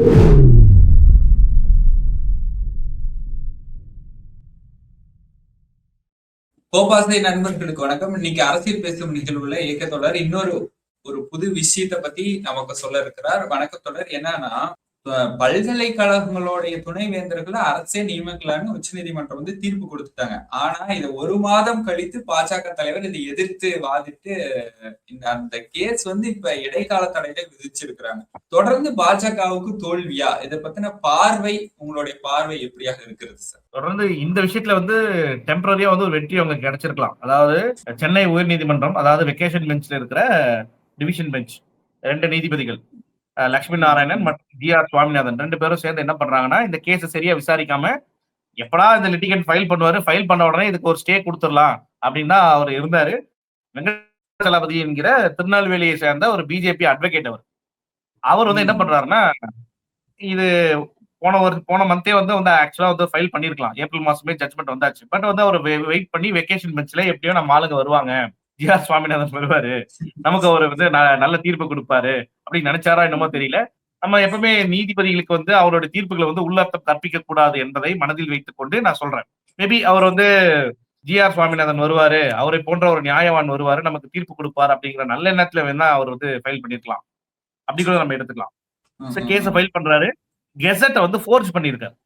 கோபாசை நண்பர்களுக்கு வணக்கம். இன்னைக்கு அரசியல் பேசும் நிகழ்வுல இயக்கத்தொடர் இன்னொரு ஒரு புது விஷயத்தை பத்தி நமக்கு சொல்ல இருக்கிறார். வணக்கத்தொடர் என்னன்னா பல்கலைக்கழகங்களுடைய துணைவேந்தர்களை அரசே நியமிக்கலான்னு உச்சநீதிமன்றம் வந்து தீர்ப்பு கொடுத்துட்டாங்க. ஆனா இதை ஒரு மாதம் கழித்து பாஜக தலைவர் இதை எதிர்த்து வாதிட்டு இந்த அந்த கேஸ் வந்து இப்ப இடைக்கால தடையில விதிச்சிருக்கிறாங்க. தொடர்ந்து பாஜகவுக்கு தோல்வியா? இதை பத்தின பார்வை உங்களுடைய பார்வை எப்படியாக இருக்கிறது சார்? தொடர்ந்து இந்த விஷயத்துல வந்து டெம்பரரியா வந்து ஒரு வெற்றி அவங்க கிடைச்சிருக்கலாம். அதாவது சென்னை உயர்நீதிமன்றம் அதாவது வெக்கேஷன் பெஞ்ச்ல இருக்கிற டிவிஷன் பெஞ்ச் ரெண்டு நீதிபதிகள். லட்சுமி நாராயணன் மற்றும் ஜி ஆர் சுவாமிநாதன் ரெண்டு பேரும் சேர்ந்து என்ன பண்றாங்கன்னா இந்த கேஸை சரியா விசாரிக்காம எப்படா இந்த லிட்டிகன் ஃபைல் பண்ணுவாரு? ஃபைல் பண்ண உடனே இதுக்கு ஒரு ஸ்டே கொடுத்துடலாம் அப்படின்னு தான் அவர் இருந்தாரு. வெங்கடாச்சலபதி என்கிற திருநெல்வேலியை சேர்ந்த ஒரு பிஜேபி அட்வொகேட் அவர். அவர் வந்து என்ன பண்றாருன்னா இது போன ஒரு போன மந்தே வந்து வந்து ஆக்சுவலா வந்து ஃபைல் பண்ணிருக்கலாம். ஏப்ரல் மாசமே ஜட்மெண்ட் வந்தாச்சு. பட் வந்து அவர் வெயிட் பண்ணி வெக்கேஷன் பெஞ்ச்ல எப்படியோ நம்ம ஆளுங்க வருவாங்க. ஜி ஆர் சுவாமிநாதன் வருவாரு. நமக்கு அவர் வந்து நல்ல தீர்ப்பு கொடுப்பாரு. அப்படின்னு நினைச்சாரா என்னமோ தெரியல. நம்ம எப்பவுமே நீதிபதிகளுக்கு வந்து அவரோட தீர்ப்புகளை வந்து உள்ளர்த்தம் கற்பிக்க கூடாது என்பதை மனதில் வைத்துக் கொண்டு நான் சொல்றேன். மேபி அவர் வந்து ஜி ஆர் சுவாமிநாதன் வருவாரு. அவரை போன்ற ஒரு நியாயவான் வருவாரு. நமக்கு தீர்ப்பு கொடுப்பாரு அப்படிங்கிற நல்ல எண்ணத்துல வேணா அவர் வந்து ஃபைல் பண்ணிருக்கலாம். அப்படி கூட நம்ம எடுத்துக்கலாம். கேஸ ஃபைல் பண்றாரு. கெசட்டை வந்து ஃபோர்ஜ் பண்ணியிருக்காரு.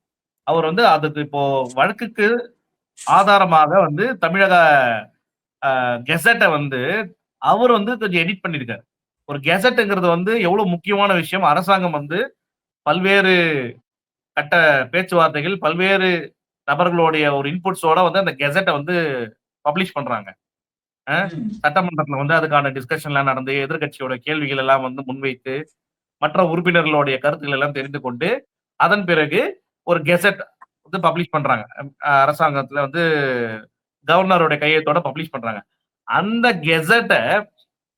அவர் வந்து அதுக்கு இப்போ வழக்குக்கு ஆதாரமாக வந்து தமிழக கெசட்டை வந்து அவர் வந்து கொஞ்சம் எடிட் பண்ணியிருக்காரு ஒரு கெசட்டுங்கிறது வந்து எவ்வளவு முக்கியமான விஷயம். அரசாங்கம் வந்து பல்வேறு கட்ட பேச்சுவார்த்தைகள் பல்வேறு நபர்களுடைய ஒரு இன்புட்ஸோட வந்து அந்த கெசட்டை வந்து பப்ளிஷ் பண்றாங்க. சட்டமன்றத்துல வந்து அதுக்கான டிஸ்கஷன்லாம் நடந்து எதிர்க்கட்சியோட கேள்விகள் எல்லாம் வந்து முன்வைத்து மற்ற உறுப்பினர்களுடைய கருத்துக்கள் எல்லாம் தெரிந்து கொண்டு அதன் பிறகு ஒரு கெசட் வந்து பப்ளிஷ் பண்றாங்க. அஹ் அரசாங்கத்துல வந்து கவர்னரோட கையெழுத்தோட பப்ளிஷ் பண்றாங்க. அந்த கெசட்டை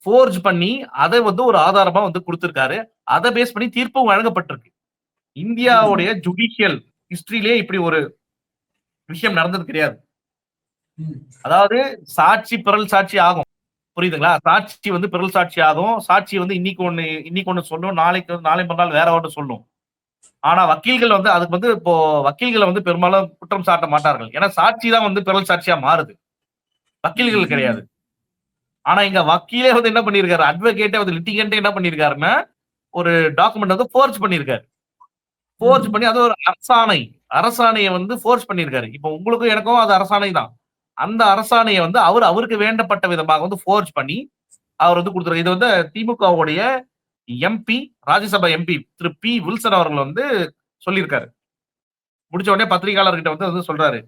ஃபோர்ஜ் பண்ணி அதை வந்து ஒரு ஆதாரமா வந்து கொடுத்திருக்காரு. அதை பேஸ் பண்ணி தீர்ப்பும் வழங்கப்பட்டிருக்கு. இந்தியாவுடைய ஜுடிஷியல் ஹிஸ்டரியிலே இப்படி ஒரு விஷயம் நடந்தது கிடையாது. அதாவது சாட்சி பிறல் சாட்சி ஆகும். புரியுதுங்களா? சாட்சி வந்து பிறல் சாட்சி ஆகும். சாட்சி வந்து இன்னைக்கு ஒண்ணு இன்னைக்கு ஒண்ணு சொல்லும். நாளைக்கு நாளை மறுநாள் வேற ஒன்று சொல்லும். ஆனா வக்கீல்கள் வந்து அதுக்கு வந்து இப்போ வக்கீல்களை வந்து பெரும்பாலும் குற்றம் சாட்ட மாட்டார்கள். ஏன்னா சாட்சி தான் வந்து பிறல் சாட்சியா மாறுது. வக்கீல்கள் கிடையாது. ஆனா இங்க வக்கீலே வந்து என்ன பண்ணிருக்காரு? அட்வொகேட்டே வந்து லிட்டிகண்டே என்ன பண்ணிருக்காருன்னா ஒரு டாக்குமெண்ட் வந்து ஃபோர்ஜ் பண்ணிருக்காரு. ஃபோர்ஜ் பண்ணி அது ஒரு அரசாணை. அரசாணையை வந்து ஃபோர்ஸ் பண்ணிருக்காரு. இப்போ உங்களுக்கும் எனக்கும் அது அரசாணை தான். அந்த அரசாணையை வந்து அவர் அவருக்கு வேண்டப்பட்ட விதமாக வந்து ஃபோர்ஜ் பண்ணி அவர் வந்து கொடுத்துருக்காரு. இது வந்து திமுகவுடைய MP Rajya Sabha MP Thiru P Wilson அவர்கள் வந்து சொல்லியிருக்காரு. முடிச்ச உடனே பத்திரிகையாளர்கிட்ட வந்து வந்து சொல்றாரு.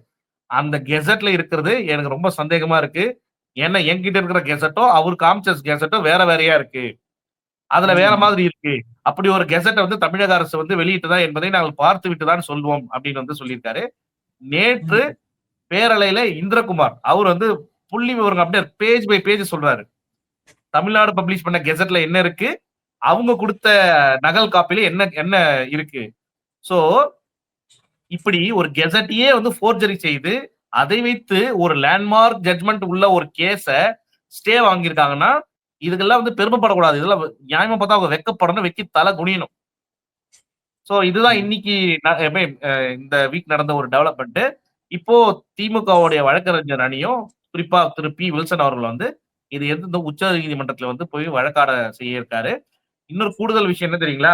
அந்த கெசட்ல இருக்கிறது எனக்கு ரொம்ப சந்தேகமா இருக்கு. ஏன்னா என்கிட்ட இருக்கிற கெசட்டோ அவர் காமிச்ச கெசட்டோ வேற வேறையா இருக்கு. அதுல வேற மாதிரி இருக்கு. அப்படி ஒரு கெசட்டை வந்து தமிழக அரசு வந்து வெளியிட்டதா என்பதை நாங்கள் பார்த்து விட்டுதான் சொல்வோம் அப்படின்னு வந்து சொல்லியிருக்காரு. நேற்று பேரலையில இந்திரகுமார் அவர் வந்து புள்ளி விவரங்கள் அப்படியே பேஜ் பை பேஜ் சொல்றாரு. தமிழ்நாடு பப்ளிஷ் பண்ண கெசட்ல என்ன இருக்கு? அவங்க கொடுத்த நகல் காப்பில என்ன என்ன இருக்கு? சோ இப்படி ஒரு கெசட்டையே வந்து ஃபோர்ஜரி செய்து அதை வைத்து ஒரு லேண்ட்மார்க் ஜட்மெண்ட் உள்ள ஒரு கேஸ ஸ்டே வாங்கியிருக்காங்கன்னா இதுக்கெல்லாம் வந்து பெருமைப்படக்கூடாது. இதெல்லாம் நியாயமா பார்த்தா அவங்க வெக்கப்படணும் வெக்கி தலை குனியணும். சோ இதுதான் இன்னைக்கு இந்த வீக் நடந்த ஒரு டெவலப்மெண்ட் இப்போ திமுகவுடைய வழக்கறிஞர் அணியும் குறிப்பா திரு பி. வில்சன் அவர்கள் வந்து இது எந்த உச்ச நீதிமன்றத்துல வந்து போய் வழக்காட செய்ய இருக்காரு. இன்னொரு கூடுதல் விஷயம் என்ன தெரியுங்களா?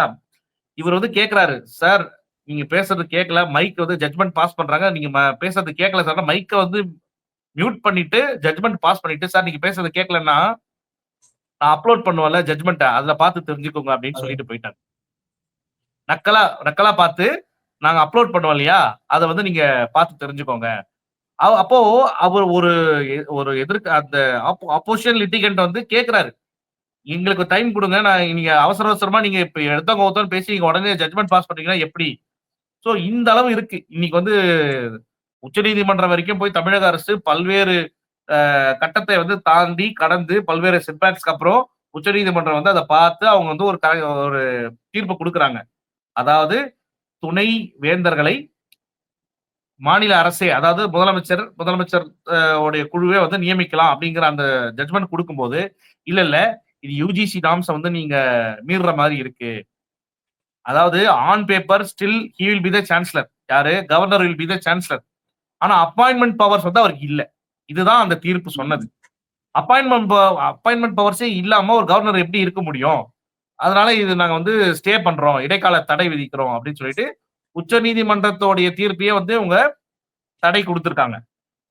இவர் வந்து கேக்குறாரு சார் நீங்க பேசுறது கேட்கல மைக் வந்து ஜட்மெண்ட் பாஸ் பண்றாங்க நீங்க பேசுறது கேட்கல சார். மைக்கை வந்து மியூட் பண்ணிட்டு ஜட்மெண்ட் பாஸ் பண்ணிட்டு சார் நீங்க பேசுறது கேட்கலன்னா நான் அப்லோட் பண்ணுவேன்ல ஜட்மெண்ட்டை அதுல பார்த்து தெரிஞ்சுக்கோங்க அப்படின்னு சொல்லிட்டு போயிட்டாங்க நக்கலா நக்கலா பார்த்து நாங்க அப்லோட் பண்ணுவோம் இல்லையா? அதை வந்து நீங்க பார்த்து தெரிஞ்சுக்கோங்க. அப்போ அவர் ஒரு ஒரு எதிர்க்க அந்த அப்போசிஷன் லிட்டிகண்ட் வந்து கேக்குறாரு. எங்களுக்கு டைம் கொடுங்க. நான் நீங்க அவசர அவசரமா நீங்க இப்ப எடுத்தவங்க ஒருத்தவங்க பேசி நீங்க உடனே ஜட்மெண்ட் பாஸ் பண்றீங்கன்னா எப்படி? சோ இந்த அளவு இருக்கு. இன்னைக்கு வந்து உச்ச நீதிமன்றம் வரைக்கும் போய் தமிழக அரசு பல்வேறு கட்டத்தை வந்து தாண்டி கடந்து பல்வேறு செட்பேக்ஸ்க்கு அப்புறம் உச்சநீதிமன்றம் வந்து அதை பார்த்து அவங்க வந்து ஒரு ஒரு தீர்ப்பு கொடுக்குறாங்க. அதாவது துணை வேந்தர்களை மாநில அரசே அதாவது முதலமைச்சர் முதலமைச்சர் உடைய குழுவே வந்து நியமிக்கலாம் அப்படிங்கிற அந்த ஜட்மெண்ட் கொடுக்கும்போது இல்ல இல்ல இது யூஜிசி நாம்ஸ் வந்து நீங்க மீறுற மாதிரி இருக்கு. அதாவது on paper still he will be the chancellor யாரு? Governor will be the chancellor ஆனா அப்பாயின்மெண்ட் பவர்ஸ் வந்து அவருக்கு இல்ல. இதுதான் அந்த தீர்ப்பு சொன்னது. அப்பாயின்மெண்ட் அப்பாயின்மெண்ட் பவர்ஸே இல்லாம ஒரு கவர்னர் எப்படி இருக்க முடியும்? அதனால இது நாங்க வந்து ஸ்டே பண்றோம். இடைக்கால தடை விதிக்கிறோம் அப்படின்னு சொல்லிட்டு உச்ச நீதிமன்றத்தோடைய தீர்ப்பையே வந்து அவங்க தடை கொடுத்துருக்காங்க.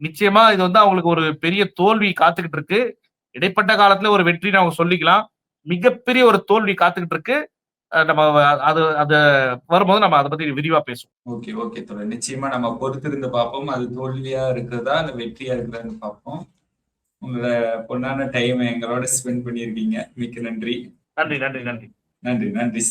நிச்சயமா இது வந்து அவங்களுக்கு ஒரு பெரிய தோல்வி காத்துக்கிட்டு இருக்கு. இடைப்பட்ட காலத்துல ஒரு வெற்றின்னு அவங்க சொல்லிக்கலாம். மிகப்பெரிய ஒரு தோல்வி காத்துக்கிட்டு இருக்கு நம்ம அது அது வரும்போது நம்ம அதை பத்தி விரிவா பேசுவோம். ஓகே ஓகே தோழர். நிச்சயமா நம்ம பொறுத்திருந்து பார்ப்போம். அது தோல்வியா இருக்குதா இல்ல வெற்றியா இருக்குதான்னு பார்ப்போம். உங்களோட பொன்னான டைம் எங்களோட ஸ்பெண்ட் பண்ணியிருக்கீங்க. மிக்க நன்றி. நன்றி நன்றி நன்றி. நன்றி நன்றி.